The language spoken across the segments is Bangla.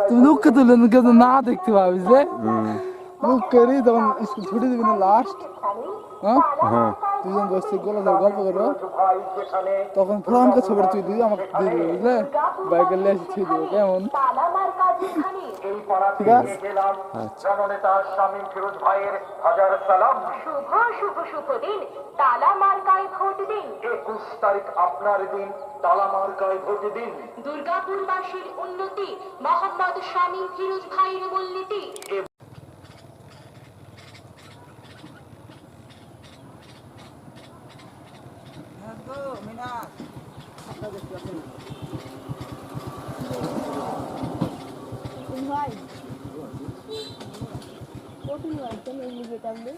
তুমি দুঃখ তুলে না দেখতে পাবি যে। মুখ করি তখন স্কুল ছুটি দিবি না লাস্ট হ্যাঁ? হ্যাঁ। দুজন বসে গলা ধরে গল্প যেখানে তখন ফ্রামকে ছবি তুই দিবি আমাকে দিয়ে দিবি বুঝলে? বাইকে নিয়ে এসে ছুঁয়ে দিবো কেমন? এই পাড়া থেকে দুর্গাপুরবাসীর উন্নতি মোহাম্মদ শামীম ফিরোজ ভাইয়ের মূলনীতি কঠিন লাগছে না এমনি যেটা আমি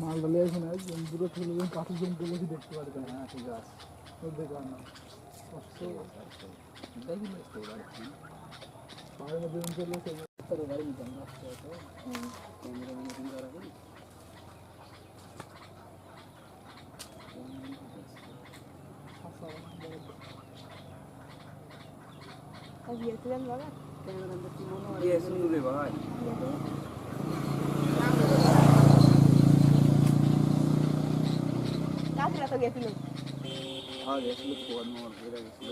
মাল ডালে আছে না দূরে চলে যান কাঠের জমি গুলো কি দেখতে পারবে না হ্যাঁ ঠিক আছে ওই দেখলাম না কষ্ট পাহাড়ের মধ্যে যখন চলে আসে তার গাড়ি নিতাম রাস্তা আছে ক্যামেরা মানে তুমি করা। করি গিয়েছিলেন বাবা? হয়? শুনু রে ভাই। রাত্রে তো আগে গেছিল ফোন মোর ঘুরে গেছিল।